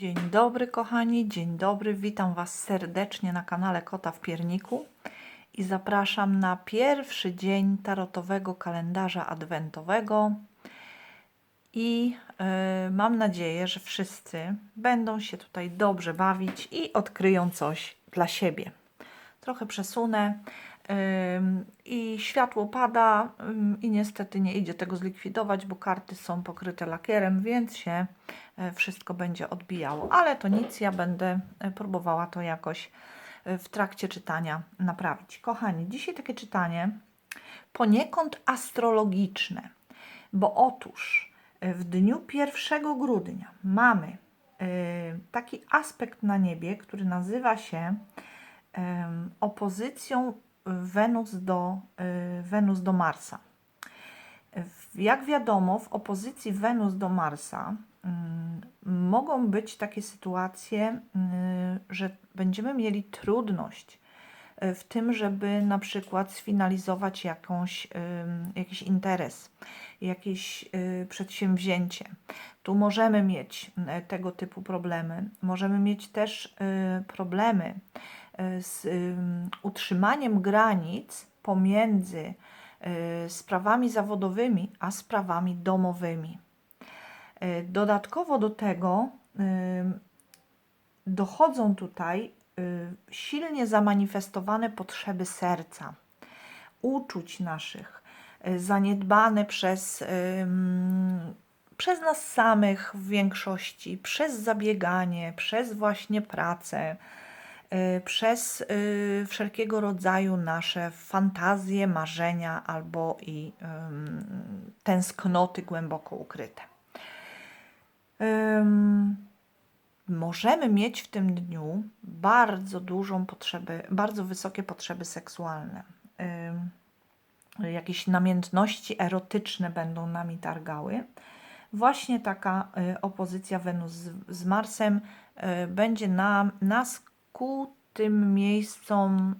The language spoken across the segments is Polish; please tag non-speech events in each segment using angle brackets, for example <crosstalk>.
Dzień dobry, kochani, dzień dobry. Witam Was serdecznie na kanale Kota w Pierniku i zapraszam na pierwszy dzień tarotowego kalendarza adwentowego. I e, mam nadzieję, że wszyscy będą się tutaj dobrze bawić i odkryją coś dla siebie. Trochę przesunę i światło pada i niestety nie idzie tego zlikwidować, bo karty są pokryte lakierem, więc się e, wszystko będzie odbijało. Ale to nic, ja będę e, próbowała to jakoś e, w trakcie czytania naprawić. Kochani, dzisiaj takie czytanie poniekąd astrologiczne, bo otóż w dniu 1 grudnia mamy taki aspekt na niebie, który nazywa się opozycją Wenus do, y, Wenus do Marsa. Jak wiadomo, w opozycji Wenus do Marsa mm, mogą być takie sytuacje, y, że będziemy mieli trudność y, w tym, żeby na przykład sfinalizować jakąś, jakiś interes, jakieś przedsięwzięcie. Tu możemy mieć tego typu problemy. Możemy mieć też problemy z ym, utrzymaniem granic pomiędzy y, sprawami zawodowymi a sprawami domowymi. Y, Dodatkowo do tego dochodzą tutaj y, silnie zamanifestowane potrzeby serca, uczuć naszych, zaniedbane przez, przez nas samych w większości, przez zabieganie, przez właśnie pracę, przez y, wszelkiego rodzaju nasze fantazje, marzenia albo i tęsknoty głęboko ukryte. Możemy mieć w tym dniu bardzo dużą potrzebę, bardzo wysokie potrzeby seksualne. Jakieś namiętności erotyczne będą nami targały. Właśnie taka y, opozycja Wenus z, Marsem y, będzie nam, nas ku tym miejscom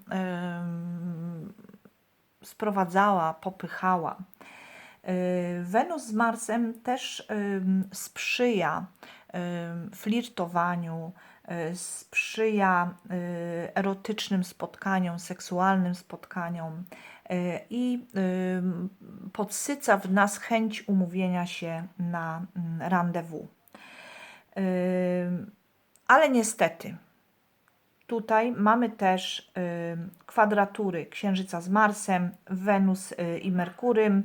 sprowadzała, popychała. Y, Wenus z Marsem też sprzyja flirtowaniu, y, sprzyja y, erotycznym spotkaniom, seksualnym spotkaniom i podsyca w nas chęć umówienia się na mm. Ym, Ale niestety, Tutaj mamy też ym, kwadratury Księżyca z Marsem, Wenus y, i Merkurym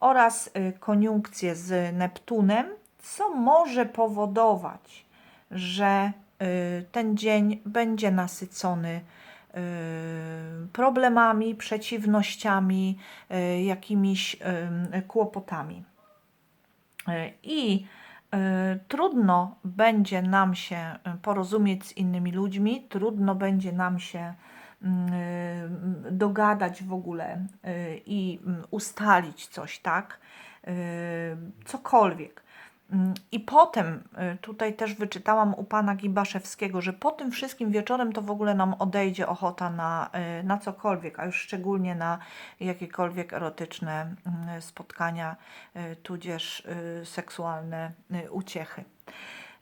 oraz y, koniunkcję z Neptunem, co może powodować, że y, ten dzień będzie nasycony y, problemami, przeciwnościami, y, jakimiś kłopotami. Y, I y, trudno będzie nam się y, porozumieć z innymi ludźmi, trudno będzie nam się mm, y, dogadać w ogóle i mm, ustalić coś, tak? Cokolwiek. Mm, I potem y, tutaj też wyczytałam u pana Gibaszewskiego, że po tym wszystkim wieczorem to w ogóle nam odejdzie ochota na, y, na cokolwiek, a już szczególnie na jakiekolwiek erotyczne mm, spotkania, y, tudzież seksualne uciechy.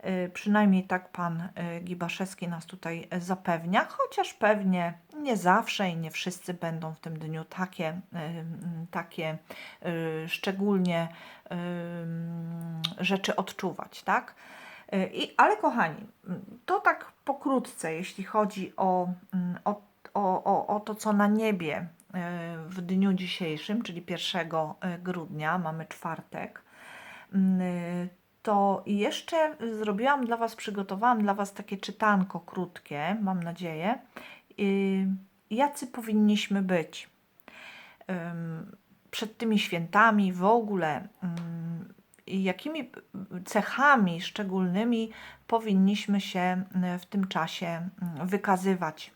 Y, Przynajmniej tak pan y, Gibaszewski nas tutaj zapewnia, chociaż pewnie nie zawsze i nie wszyscy będą w tym dniu takie, y, takie szczególnie rzeczy odczuwać, tak? I, ale kochani, to tak pokrótce, jeśli chodzi o, mm, o, o, o, to, co na niebie w dniu dzisiejszym, czyli 1 grudnia, mamy czwartek. To jeszcze zrobiłam dla Was, przygotowałam dla Was takie czytanko krótkie, mam nadzieję. Y, Jacy powinniśmy być przed tymi świętami, w ogóle, jakimi cechami szczególnymi powinniśmy się y, w tym czasie wykazywać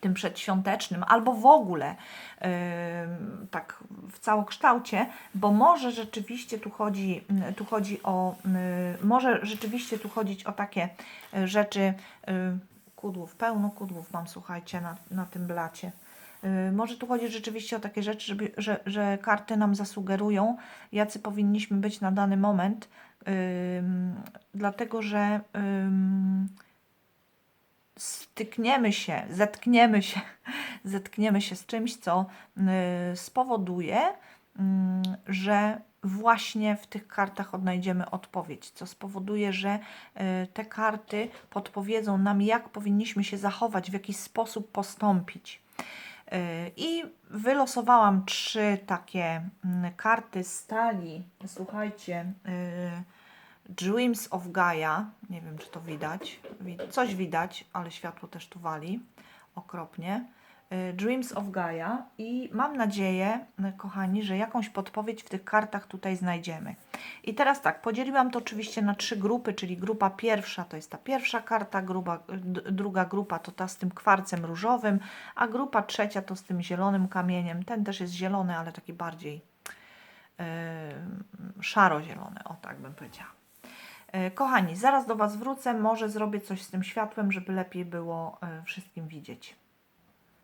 tym przedświątecznym, albo w ogóle ym, tak w całokształcie, bo może rzeczywiście tu chodzi, y, tu chodzi o, y, może rzeczywiście tu chodzić o takie y, rzeczy, y, kudłów, pełno kudłów mam, słuchajcie, na, na tym blacie. Y, Może tu chodzi rzeczywiście o takie rzeczy, żeby, że, że karty nam zasugerują, jacy powinniśmy być na dany moment, ym, dlatego że ym, stykniemy się, zetkniemy się, <laughs> zetkniemy się z czymś, co y, spowoduje, mm, że właśnie w tych kartach odnajdziemy odpowiedź, co spowoduje, że y, te karty podpowiedzą nam, jak powinniśmy się zachować, w jaki sposób postąpić. Y, I wylosowałam trzy takie mm, karty stali. Słuchajcie, y, Dreams of Gaia. Nie wiem, czy to widać. Wi- Coś widać, ale światło też tu wali okropnie. Y, Dreams of Gaia i mam nadzieję, y, kochani, że jakąś podpowiedź w tych kartach tutaj znajdziemy. I teraz tak, podzieliłam to oczywiście na trzy grupy, czyli grupa pierwsza to jest ta pierwsza karta, d- druga grupa to ta z tym kwarcem różowym, a grupa trzecia to z tym zielonym kamieniem. Ten też jest zielony, ale taki bardziej yy, szaro-zielony, o tak bym powiedziała. E, Kochani, zaraz do Was wrócę. Może zrobię coś z tym światłem, żeby lepiej było e, wszystkim widzieć.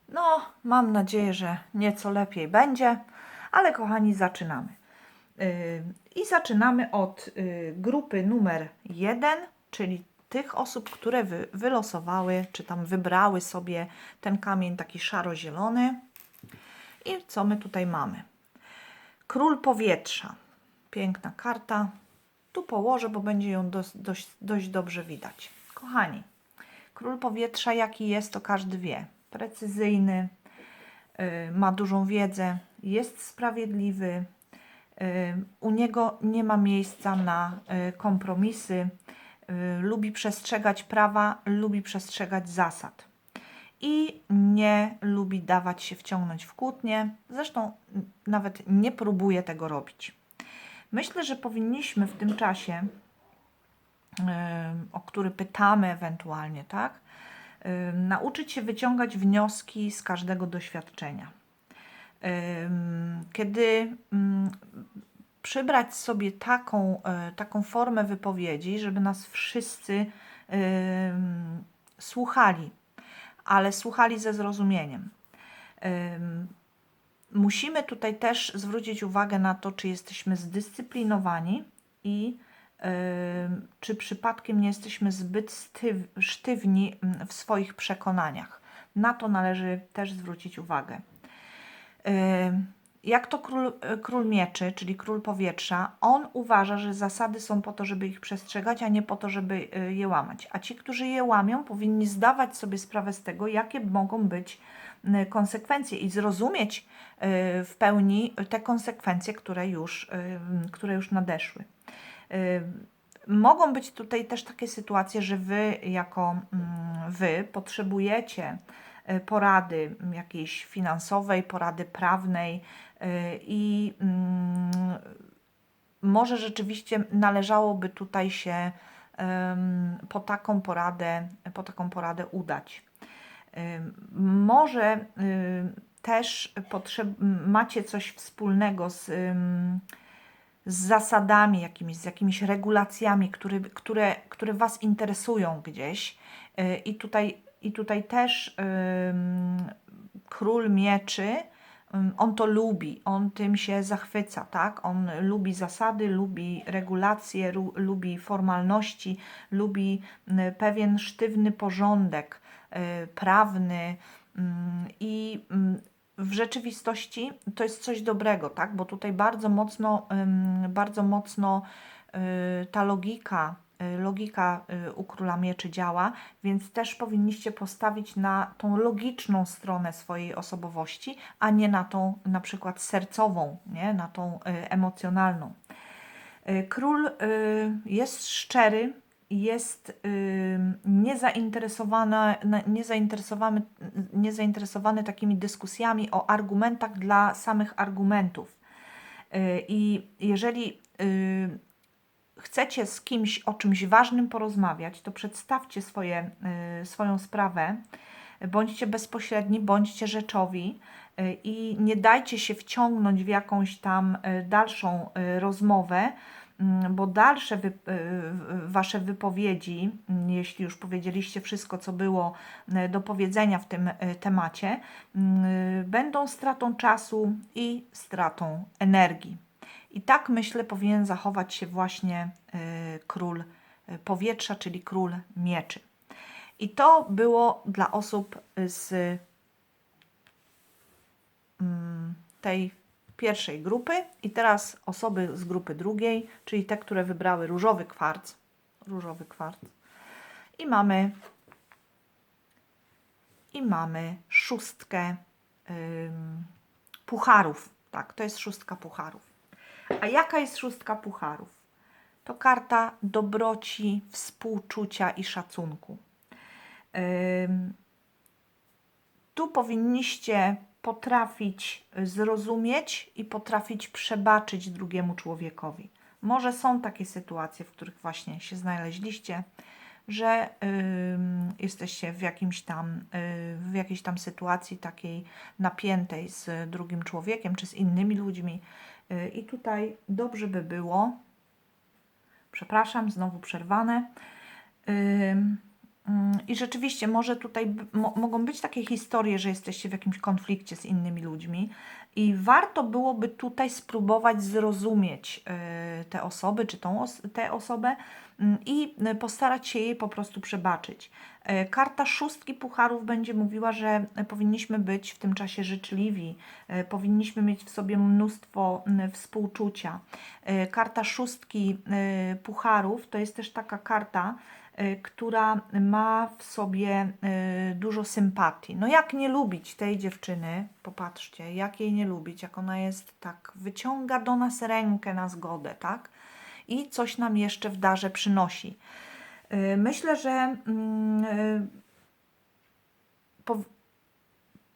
No, mam nadzieję, że nieco lepiej będzie, ale kochani, zaczynamy. Yy, I zaczynamy od grupy numer jeden, czyli tych osób, które wy, wylosowały, czy tam wybrały sobie ten kamień taki szaro-zielony. I co my tutaj mamy? Król powietrza. Piękna karta. Tu położę, bo będzie ją dość, dość dobrze widać. Kochani, król powietrza jaki jest, to każdy wie. Precyzyjny, y, ma dużą wiedzę, jest sprawiedliwy. y, U niego nie ma miejsca na y, kompromisy. Lubi przestrzegać prawa, lubi przestrzegać zasad. I nie lubi dawać się wciągnąć w kłótnie. Zresztą nawet nie próbuje tego robić. Myślę, że powinniśmy w tym czasie, o który pytamy ewentualnie, tak, nauczyć się wyciągać wnioski z każdego doświadczenia. Kiedy mm, przybrać sobie taką, e, taką formę wypowiedzi, żeby nas wszyscy słuchali, ale słuchali ze zrozumieniem. Musimy tutaj też zwrócić uwagę na to, czy jesteśmy zdyscyplinowani i em, czy przypadkiem nie jesteśmy zbyt styw, sztywni mm, w swoich przekonaniach. Na to należy też zwrócić uwagę. Ym, Jak to król, y, król mieczy, czyli król powietrza, on uważa, że zasady są po to, żeby ich przestrzegać, a nie po to, żeby y, je łamać. A ci, którzy je łamią, powinni zdawać sobie sprawę z tego, jakie mogą być konsekwencje i zrozumieć y, w pełni te konsekwencje, które już, które już nadeszły. Mogą być tutaj też takie sytuacje, że wy, jako wy, potrzebujecie porady mm, jakiejś finansowej, porady prawnej y, i mm, może rzeczywiście należałoby tutaj się po taką poradę, po taką poradę udać. Może też macie coś wspólnego z, z zasadami jakimiś, z jakimiś regulacjami, które, które, które Was interesują gdzieś. Y, I tutaj, i tutaj też król mieczy, on to lubi, on tym się zachwyca, tak? On lubi zasady, lubi regulacje, lubi formalności, lubi pewien sztywny porządek y, prawny i w rzeczywistości to jest coś dobrego, tak? Bo tutaj bardzo mocno, bardzo mocno y, ta logika, logika y, u króla mieczy działa, więc też powinniście postawić na tą logiczną stronę swojej osobowości, a nie na tą na przykład sercową, nie? na tą y, emocjonalną. Y, Król y, jest szczery, jest y, niezainteresowany, niezainteresowany, niezainteresowany takimi dyskusjami o argumentach dla samych argumentów. Y, I jeżeli y, chcecie z kimś o czymś ważnym porozmawiać, to przedstawcie swoje, y, swoją sprawę, bądźcie bezpośredni, bądźcie rzeczowi y, i nie dajcie się wciągnąć w jakąś tam y, dalszą rozmowę, mm, bo dalsze wy, wasze wypowiedzi, mm, jeśli już powiedzieliście wszystko, co było do powiedzenia w tym temacie, y, będą stratą czasu i stratą energii. I tak myślę, powinien zachować się właśnie y, król y, powietrza, czyli król mieczy. I to było dla osób z mm, tej pierwszej grupy. I teraz osoby z grupy drugiej, czyli te, które wybrały różowy kwarc. Różowy kwarc. I mamy i mamy szóstkę pucharów. Tak, to jest szóstka pucharów. A jaka jest szóstka pucharów? To karta dobroci, współczucia i szacunku. Tu powinniście potrafić zrozumieć i potrafić przebaczyć drugiemu człowiekowi. Może są takie sytuacje, w których właśnie się znaleźliście, że jesteście w jakimś tam, y, w jakiejś tam sytuacji takiej napiętej z drugim człowiekiem czy z innymi ludźmi. Y, I tutaj dobrze by było, przepraszam, znowu przerwane. Mm, I rzeczywiście może tutaj mogą być takie historie, że jesteście w jakimś konflikcie z innymi ludźmi i warto byłoby tutaj spróbować zrozumieć y, te osoby, czy tą os- tę osobę mm, i y, postarać się jej po prostu przebaczyć. Y, Karta szóstki pucharów będzie mówiła, że powinniśmy być w tym czasie życzliwi, y, powinniśmy mieć w sobie mnóstwo y, współczucia. Y, Karta szóstki y, pucharów to jest też taka karta, która ma w sobie y, dużo sympatii. No jak nie lubić tej dziewczyny? Popatrzcie, jak jej nie lubić, jak ona jest tak, wyciąga do nas rękę na zgodę, tak? I coś nam jeszcze w darze przynosi. Y, Myślę, że mm, po,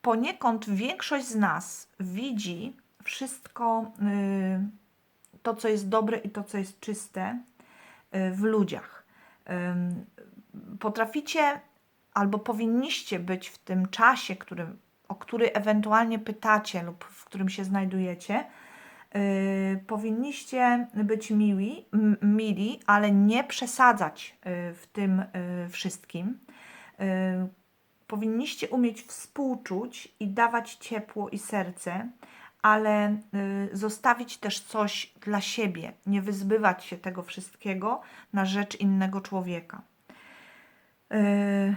poniekąd większość z nas widzi wszystko to, co jest dobre i to, co jest czyste w ludziach. Potraficie albo powinniście być w tym czasie, który, o który ewentualnie pytacie lub w którym się znajdujecie, y, powinniście być mili, m- mili, ale nie przesadzać y, w tym y, wszystkim. Powinniście umieć współczuć i dawać ciepło i serce, ale y, zostawić też coś dla siebie, nie wyzbywać się tego wszystkiego na rzecz innego człowieka. Y,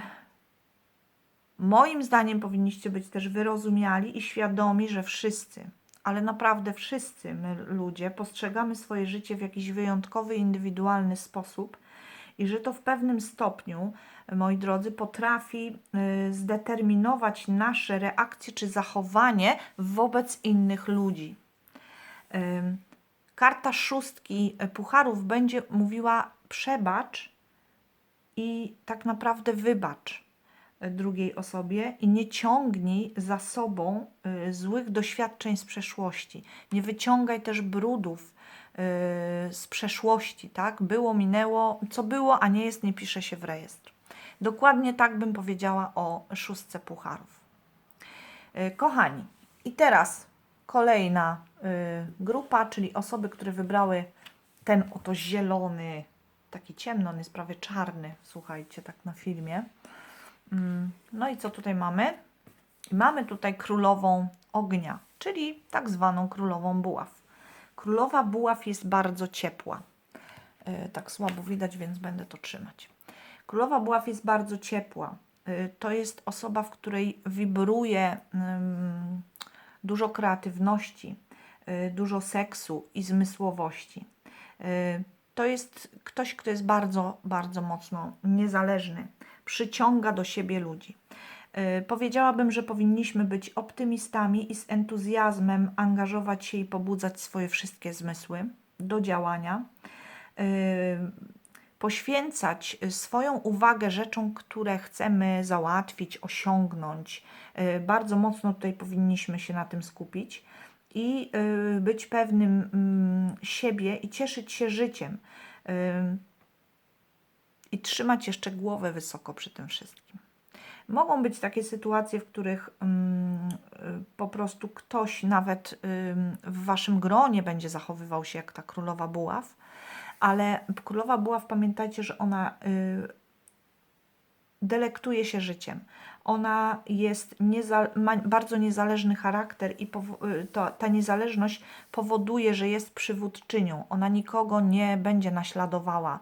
Moim zdaniem powinniście być też wyrozumiali i świadomi, że wszyscy, ale naprawdę wszyscy my ludzie postrzegamy swoje życie w jakiś wyjątkowy, indywidualny sposób i że to w pewnym stopniu, moi drodzy, potrafi y, zdeterminować nasze reakcje czy zachowanie wobec innych ludzi. Karta szóstki pucharów będzie mówiła przebacz i tak naprawdę wybacz y, drugiej osobie i nie ciągnij za sobą y, złych doświadczeń z przeszłości. Nie wyciągaj też brudów y, z przeszłości, tak? Było, minęło, co było, a nie jest, nie pisze się w rejestr. Dokładnie tak bym powiedziała o szóstce pucharów. Y, Kochani, i teraz kolejna y, grupa, czyli osoby, które wybrały ten oto zielony, taki ciemny, on jest prawie czarny, słuchajcie, tak na filmie. Mm, No i co tutaj mamy? Mamy tutaj królową ognia, czyli tak zwaną królową buław. Królowa buław jest bardzo ciepła. Y, Tak słabo widać, więc będę to trzymać. Królowa buław jest bardzo ciepła. Y, To jest osoba, w której wibruje dużo kreatywności, y, dużo seksu i zmysłowości. Y, To jest ktoś, kto jest bardzo, bardzo mocno niezależny, przyciąga do siebie ludzi. Powiedziałabym, że powinniśmy być optymistami i z entuzjazmem angażować się i pobudzać swoje wszystkie zmysły do działania. Poświęcać y, swoją uwagę rzeczom, które chcemy załatwić, osiągnąć. Y, Bardzo mocno tutaj powinniśmy się na tym skupić i y, być pewnym mm, siebie i cieszyć się życiem. I trzymać jeszcze głowę wysoko przy tym wszystkim. Mogą być takie sytuacje, w których mm, po prostu ktoś nawet w waszym gronie będzie zachowywał się jak ta królowa buław, ale królowa buław, pamiętajcie, że ona y, delektuje się życiem. Ona jest ma bardzo niezależny charakter i y, to, ta niezależność powoduje, że jest przywódczynią. Ona nikogo nie będzie naśladowała.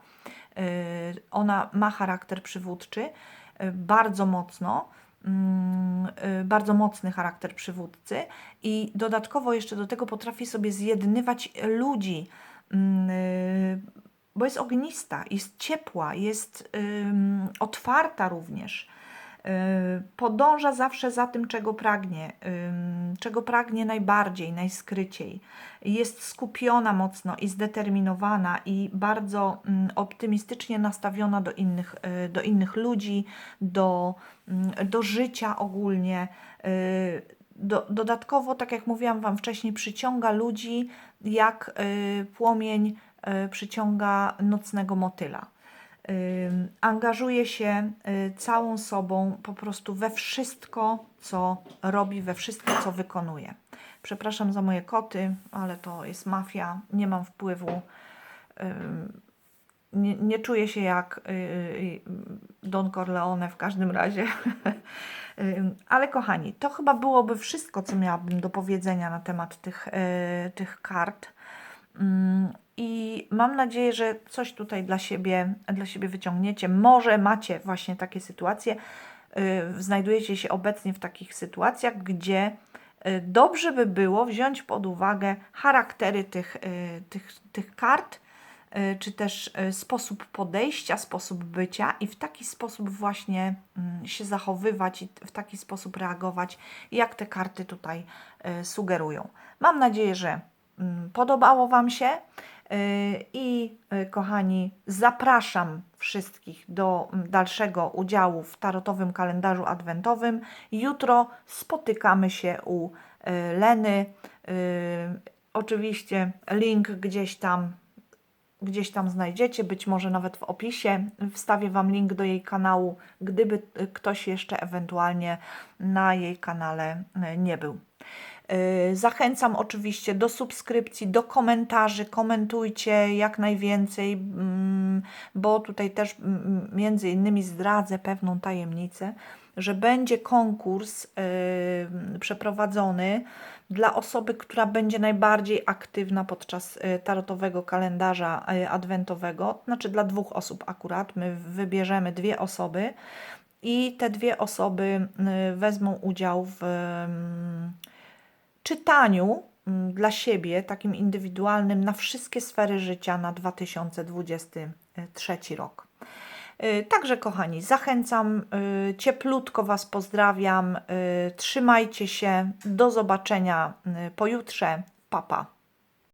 Y, Ona ma charakter przywódczy y, bardzo mocno, mm, y, bardzo mocny charakter przywódcy i dodatkowo jeszcze do tego potrafi sobie zjednywać ludzi, bo jest ognista, jest ciepła, jest otwarta również. Y, Podąża zawsze za tym, czego pragnie, czego pragnie najbardziej, najskryciej. Jest skupiona mocno i zdeterminowana i bardzo mm, optymistycznie nastawiona do innych, y, do innych ludzi, do, mm, do życia ogólnie. Y, Do, dodatkowo, tak jak mówiłam Wam wcześniej, przyciąga ludzi jak y, płomień y, przyciąga nocnego motyla. Ym, Angażuje się y, całą sobą po prostu we wszystko, co robi, we wszystko, co wykonuje. Przepraszam za moje koty, ale to jest mafia, nie mam wpływu. Ym, Nie, nie czuję się jak y, y, Don Corleone w każdym razie. <laughs> Ym, Ale kochani, to chyba byłoby wszystko, co miałabym do powiedzenia na temat tych, y, tych kart. Mm, I mam nadzieję, że coś tutaj dla siebie, dla siebie wyciągniecie. Może macie właśnie takie sytuacje, y, znajdujecie się obecnie w takich sytuacjach, gdzie y, dobrze by było wziąć pod uwagę charaktery tych, y, tych, tych kart, y, czy też y, sposób podejścia, sposób bycia i w taki sposób właśnie mm, się zachowywać i w taki sposób reagować, jak te karty tutaj y, sugerują. Mam nadzieję, że mm, podobało Wam się. I kochani, zapraszam wszystkich do mm, dalszego udziału w tarotowym kalendarzu adwentowym. Jutro spotykamy się u Leny. Oczywiście link gdzieś tam gdzieś tam znajdziecie, być może nawet w opisie. Wstawię Wam link do jej kanału, gdyby y, ktoś jeszcze ewentualnie na jej kanale y, nie był. Y, Zachęcam oczywiście do subskrypcji, do komentarzy. Komentujcie jak najwięcej, mm, bo tutaj też mm, między innymi zdradzę pewną tajemnicę, że będzie konkurs y, przeprowadzony dla osoby, która będzie najbardziej aktywna podczas y, tarotowego kalendarza y, adwentowego, znaczy dla dwóch osób akurat. My wybierzemy dwie osoby i te dwie osoby y, wezmą udział w czytaniu dla siebie, takim indywidualnym, na wszystkie sfery życia na 2023 rok. Y, Także, kochani, zachęcam, y, cieplutko Was pozdrawiam, y, trzymajcie się, do zobaczenia pojutrze, papa.